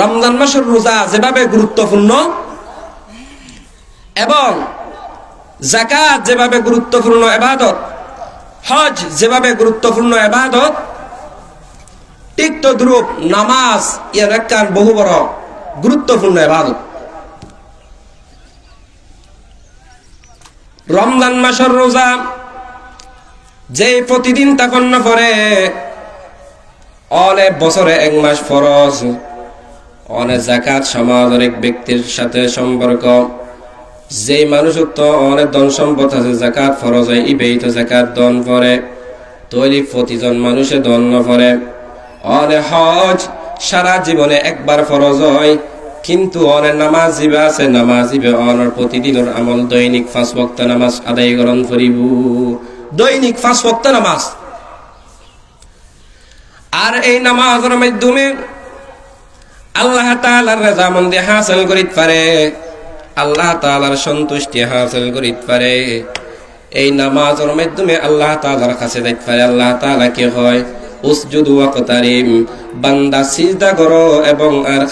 রমজান মাসের রোজা যেভাবে গুরুত্বপূর্ণ, এবং জাকাত যেভাবে গুরুত্বপূর্ণ এবাদত, হজ যেভাবে গুরুত্বপূর্ণ এবাদত, ঠিক তো দ্রুপ নামাজ ইয়ার একখান বহু বড় গুরুত্বপূর্ণ এবাদত। রমজান মাসের রোজা যে প্রতিদিন তখন পরে অনেক বছরে এক মাস ফরজ অনেক জাকাত সমাজের এক ব্যক্তির সাথে সম্পর্ক। যে মানুষ তো অনেক ধন সম্পদ আছে জাকাত ফরজ হয় ইবেই তো জাকাত দন পরে তৈরি প্রতিজন মানুষে দন পরে অনেক হজ সারা জীবনে একবার ফরজ হয়, কিন্তু অনেক নামাজ জিবে আছে, নামাজ জিবে অনের প্রতিদিনের আমল দৈনিক পাঁচ বক্ত নামাজ আদায় গ্রহণ করিব। দৈনিক পাঁচ বক্ত নামাজ। আর এই নামাজের মাধ্যমে আল্লাহ তালার রেজামন্দি হাসিল করিতে পারে, আল্লাহ তালার সন্তুষ্টি হাসিল করিতে পারে। এই নামাজের মাধ্যমে আল্লাহ তালার কাছে যাইতে পারে, আল্লাহ তালা কি হয়? বান্দা এবং আর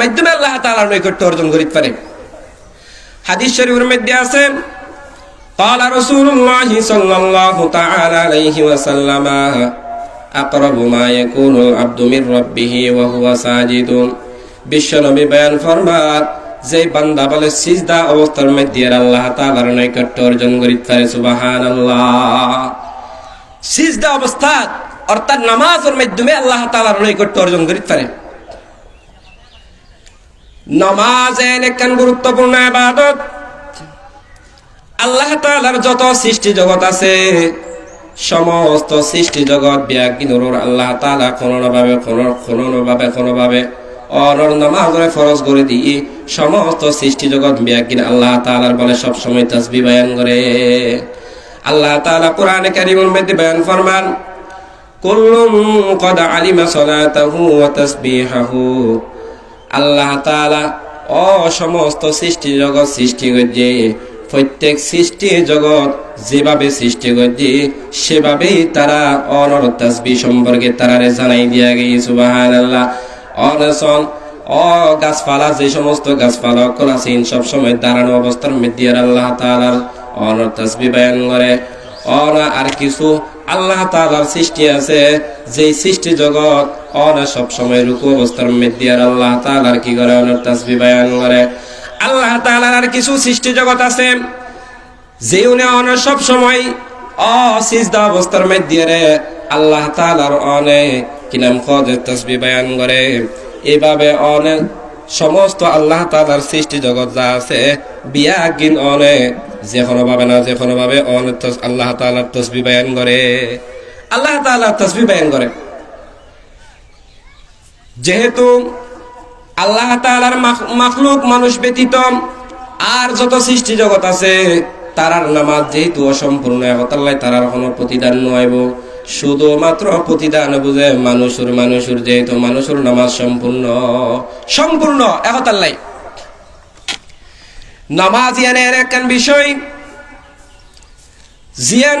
মাধ্যমে আল্লাহ তাআলার অর্জন করিতে পারে। হাদিস শরীফের মধ্যে আছে قال رسول الله صلى الله تعالى عليه وسلم أقرب ما يكون العبد من ربه وهو ساجد বিশ্বনবী বয়ান ফরমার যে বান্দা বলে সিজদা অবস্থার মধ্যে আল্লাহ তাআলার নৈকট্য অর্জন করিতে পারে সুবহানাল্লাহ সিজদা অবস্থা অর্থাৎ নামাজের মাধ্যমে আল্লাহ তাআলার নৈকট্য অর্জন করিতে পারে নামাজ এন একখান গুরুত্বপূর্ণ ইবাদত আল্লাহ তাআলার যত সৃষ্টি জগৎ আছে, সমস্ত সৃষ্টি জগৎ ব্যাগিনুর আল্লাহ তাআলা কোনো ভাবে কোনো ভাবে কোনো ভাবে অনর নামাজরে ফরজ করে দিয়ে সমস্ত সৃষ্টি জগৎ ব্যাগিন আল্লাহ তাআলার বলে সব সময় তাসবিহ বয়ান করে। আল্লাহ তাআলা কোরআনে কারীমের মধ্যে বয়ান ফরমান, কুল্লুম কদ আলিমা সালাতাহু ওয়া তাসবিহাহু। আল্লাহ তাআলা ও সমস্ত সৃষ্টি জগৎ সৃষ্টি করছে প্রত্যেক সৃষ্টি জগৎ যেভাবে সৃষ্টি করছে সেভাবেই তারা অনর তাসবি সম্পর্কে তারারে জানাই দিয়া গেছে, সুবহানাল্লাহ। অনসন অ গাছপালা যে সমস্ত গাছপালা অকল আছে সব সময় দাঁড়ানো অবস্থার মধ্যে আল্লাহ তাআলার অনর তাসবি বয়ান করে। অনা আর কিছু আল্লাহ তাআলার সৃষ্টি আছে, যেই সৃষ্টি জগৎ অনা সব সময় রুকু অবস্থার মধ্যে আর আল্লাহ তাআলার কি করে অনর তাসবি বয়ান করে? আল্লাহ তাআলার আর কিছু সৃষ্টি জগৎ আছে। যে উনি অনর সব সময় অসিজদা অবস্থার মধ্যে রে আল্লাহ তাআলার অনেক কি নাম কদের তাসবি বয়ান করে। এভাবে অনেক সমস্ত আল্লাহ তালার সৃষ্টি জগৎ যা আছে বিয়া গিন অনে, যে কোনো ভাবে না যে কোনো ভাবে অনেক আল্লাহ তালার তসবি বয়ান করে। আল্লাহ তালার তসবি বয়ান করে। যেহেতু আল্লাহ তালার মাখলুক মানুষ ব্যতীত আর যত সৃষ্টি জগৎ আছে, তারার নামাজ যেহেতু অসম্পূর্ণ আল্লাহ তারার কোনো প্রতিদান নয় শুধুমাত্র প্রতিদান বুঝে মানুষের মানুষের যেহেতু মানুষের নামাজ সম্পূর্ণ সম্পূর্ণ একতাল্লাই নামাজ ইয়ানের একখান বিষয়। জিয়ান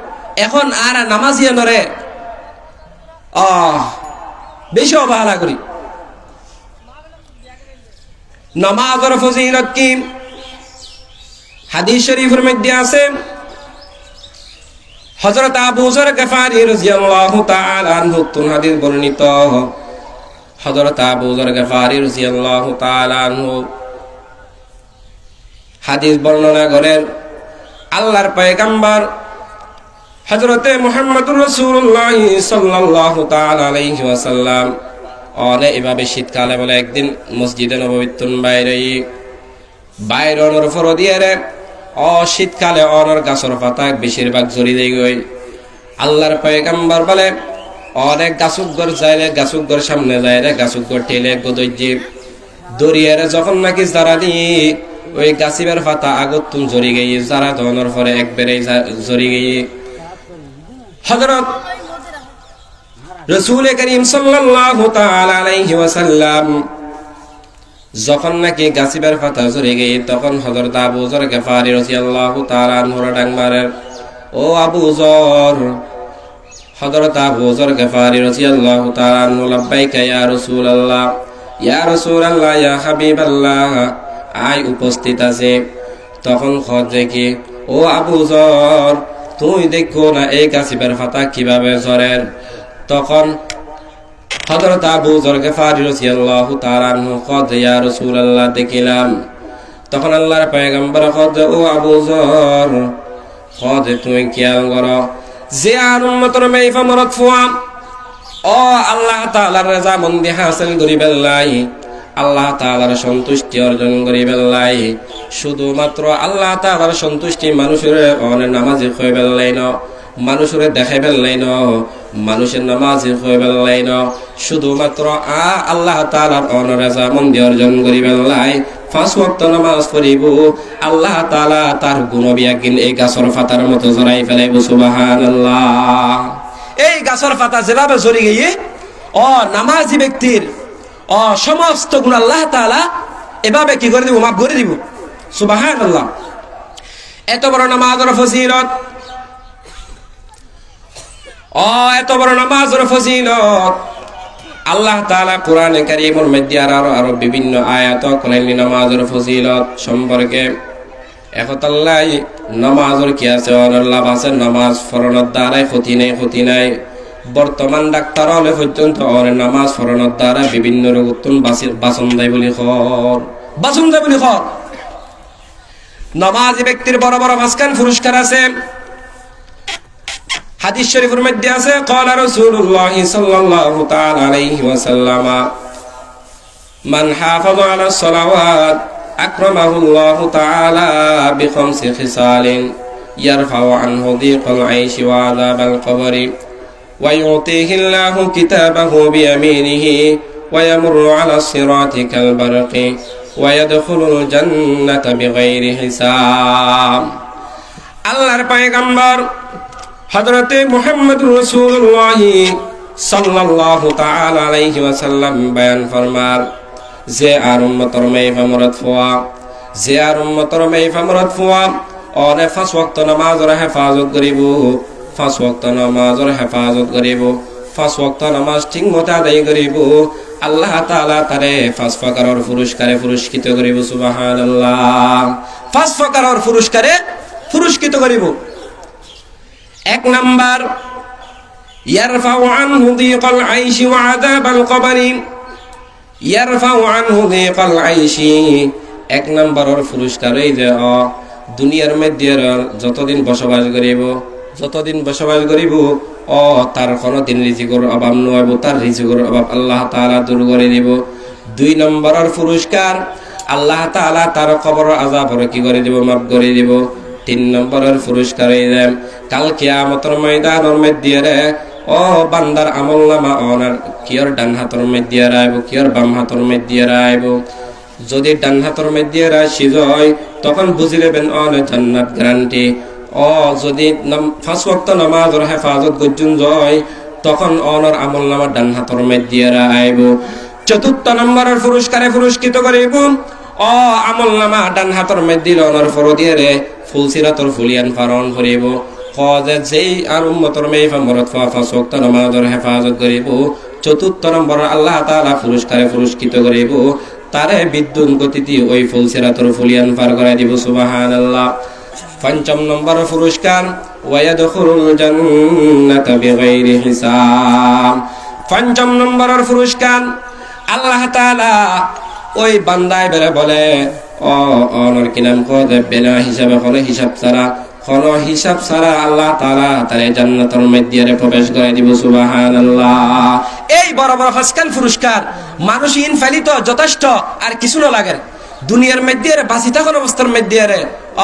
এখন আর নামাজিয়া নরে বেশি অবহেলা করি। নামাজের ফজিলত হাদিস শরীফের মধ্যে আছে, হযরত আবু যর গফারি রাদিয়াল্লাহু তাআলা আনহু তুন বর্ণিত। হযরত আবু যর গফারি রাদিয়াল্লাহু তাআলা আনহু হাদিস বর্ণনা করেন, আল্লাহর পয়গম্বর হযরতে মুহাম্মদুর তাআলা আলাইহি ওয়াসাল্লাম অনে এভাবে শীতকালে বলে একদিন মসজিদে নববীতুন বাইরে বাইরে অনর ফর দিয়ে রে অ শীতকালে অনর গাছর পাতা বেশিরভাগ জড়ি দিয়ে গই। আল্লাহর পয়গম্বর বলে, অনেক গাছুকগর যাইলে গাছুকগর সামনে যায় রে গাছুকগর টেলে গদৈজি দরিয়ারে যখন নাকি যারা দি, ওই গাছিবের পাতা আগত তুম জড়ি গই যারা ধরনের পরে একবারে জড়ি গই। হযরত রসুল করিম ওয়াসাল্লাম যখন নাকি গাছিবের পাতা জড়ে গিয়ে তখন হযরত আবু যর গফারি তাআলা আনহুর ডাং মারেন, ও আবু যর, হযরত আবু যর গফারি রাদিয়াল্লাহু তাআলা আনহু, লাব্বাইকা ইয়া রাসূলুল্লাহ ইয়া রাসূলুল্লাহ, ইয়া হাবিবাল্লাহ আই উপস্থিত আছে। তখন খোঁজ দেখি, ও আবু যর তুই দেখো না এই গাছিবের পাতা কীভাবে ঝরের তখন হযরত আবু যর গফারি রাদিয়াল্লাহু তাআলা আনহু, কদ ইয়া রাসূলুল্লাহ, দেখিলাম। তখন আল্লাহর পয়গম্বর, কদ ও আবু যর, কদ তুমি খেয়াল করো। যে আর উম্মতর মাইফা মরত ফুয়া ও আল্লাহ তাআলার রাজা মন্দি হাসিল করিবেন লাই আল্লাহ তাআলার সন্তুষ্টি অর্জন করিবেন লাই শুধুমাত্র আল্লাহ তাআলার সন্তুষ্টি মানুষের অনেক নামাজি হয়ে বেল্লাই ন, মানুষের দেখাই ফেললাই ন, মানুষের নামাজ হয়ে ফেললাই ন। শুধুমাত্র আ আল্লাহ তালার অনরেজা মন্দি অর্জন করি ফেললাই পাঁচ ওয়াক্ত নামাজ পড়িব, আল্লাহ তালা তার গুণবিয়াকিন এই গাছর ফাতার মতো জড়াই ফেলাইব সুবাহান আল্লাহ এই গাছর ফাতা যেভাবে জড়ি গিয়ে, অ নামাজি ব্যক্তির অ সমস্ত গুণ আল্লাহ তালা এভাবে কি করে দিব? মাফ করে দিব। সুবাহান আল্লাহ এত বড় নামাজের ফজিলত। ও এত বড় নামাজের ফজিলত। আল্লাহ তাআলা কোরআনে কারীমের মধ্যে আর আরও বিভিন্ন আয়াত কোরআনি নামাজের ফজিলত সম্পর্কে। একতাল্লাই নামাজের কি আছে? অনেক আছে? নামাজ ফরণের দ্বারাই ক্ষতি নেই, ক্ষতি নাই। বর্তমান ডাক্তার হলে পর্যন্ত অনেক নামাজ ফরণের দ্বারা বিভিন্ন রোগ উত্তম বাসন দেয় বলি খর বাসন দেয় বলি খর নামাজি ব্যক্তির বড় বড় মাঝখান পুরস্কার আছে। হাদিস শরীফের মধ্যে আছে, ক্বালা রাসূলুল্লাহ সাল্লাল্লাহু তাআলা আলাইহি ওয়াসাল্লাম, মান হাফাযা আলা সালাওয়াত আকরামাহু আল্লাহ তাআলা বিখামসি খিসালিন, ইয়ারফাউ আনহু দিকাল আইশি ওয়া আযাবাল কবরি। ويعطيه الله كتابه بيمينه ويمر على الصراط كالبرق ويدخل الجنة بغير حساب আল্লাহর পয়গম্বর হজরতে মোহাম্মদ রসুল্লাহ সাল্লাল্লাহু তাআলা আলাইহি ওয়াসাল্লাম বয়ান ফরমার যে আর উম্মতর মেইফা মরদ ফুয়া যে আর উম্মতর মেইফা মরদ ফুয়া অনে ফাঁস ওয়াক্ত নামাজর হেফাজত করিব ফাঁস ওয়াক্ত নামাজর হেফাজত করিব ফাঁস ওয়াক্ত নামাজ ঠিক মতো আদায় করিব আল্লাহ তাআলা তারে ফাঁস ফাকারর পুরস্কারে পুরস্কৃত করিব সুবহানাল্লাহ। ফাঁস ফাকারর পুরস্কারে পুরস্কৃত করিব এক নাম্বার আনহু দিকাল আইশি ওয়া আযাবাল কবরি। ইয়ারফাউ আনহু দিকাল আইশি। এক নাম্বারের পুরস্কার এই যে দুনিয়ার মধ্যে যতদিন বসবাস করিব যতদিন বসবাস করিব, অ, তার কোনোদিন রিজিকর অভাব নয় তার রিজিকর অভাব আল্লাহ তাআলা দূর করে দিব দুই নম্বরের পুরস্কার, আল্লাহ তাআলা তার কবর আযাবর কি করে দিব, মাফ করে দিব। তিন নম্বরের পুরস্কার এই দেন কাল কিয়ামতের ময়দানের মধ্যে রে ও বান্দার আমল নামা অনার কিয়র ডান হাতর মধ্যে রাইব কিয়র বাম হাতর মধ্যে রাইব যদি ডান হাতর মধ্যে রায় সিজয়, তখন বুঝি নেবেন অন জান্নাত গ্যারান্টি ও যদি ফাঁস ওয়াক্ত নামাজের হেফাজত গজ্জুন জয়, তখন অনর আমল নামা ডান হাতর মধ্যে রাইব চতুর্থ নম্বরের পুরস্কারে পুরস্কৃত করিব ও আমল নামা ডান হাতর মধ্যে অনর ফর রে ফুলসিরাতর ফুলিয়ান ফারণ করিব কজে যেই আর উম্মতর মেইফা মরত ফা ফাসক্ত নামাজের হেফাজত করিব চতুর্থ নম্বর আল্লাহ তাআলা পুরস্কারে পুরস্কৃত করিব তারে বিদ্যুৎ গতিতে ওই ফুলসিরাতর ফুলিয়ান পার করাই দিব, সুবহানাল্লাহ। পঞ্চম নম্বর পুরস্কার পঞ্চম নম্বরের পুরস্কার, আল্লাহ তালা ওই বান্দায় বেড়ে বলে, ও অনর কি নাম কে বেনা হিসাবে কোনো হিসাব ছাড়া, কোনো হিসাব ছাড়া আল্লাহ তালা তারে জান্নাতের মধ্যে প্রবেশ করে দিব সুবাহান আল্লাহ এই বড় বড় ফাসকাল পুরস্কার, মানুষ ইনফেলিত, যথেষ্ট, আর কিছু না লাগে। দুনিয়ার মধ্যে বাঁচি থাকার অবস্থার মধ্যে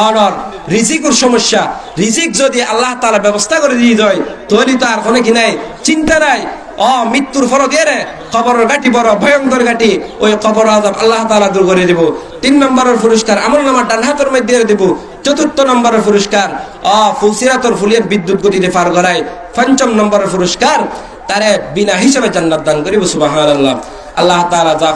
অনর রিজিকুর সমস্যা। রিজিক যদি আল্লাহ তালা ব্যবস্থা করে দিয়ে দেয়, তাহলে তো আর কোনো কি নাই। চিন্তা নাই। অ মৃত্যুর ফল দিয়ে কবরের গাটি বড় ভয়ঙ্কর গাটি ওই কবর আজাব আল্লাহ তাআলা দূর করে দিব। তিন নম্বরের পুরস্কার আমল নামার ডান হাতের মধ্যে দিব। চতুর্থ নম্বরের পুরস্কার অ ফুলসিরাতর ফুলের বিদ্যুৎ গতিতে পার করায়। পঞ্চম নম্বরের পুরস্কার, তারে বিনা হিসাবে জান্নাত দান করিব, সুবহানাল্লাহ। আল্লাহ তাআলা যা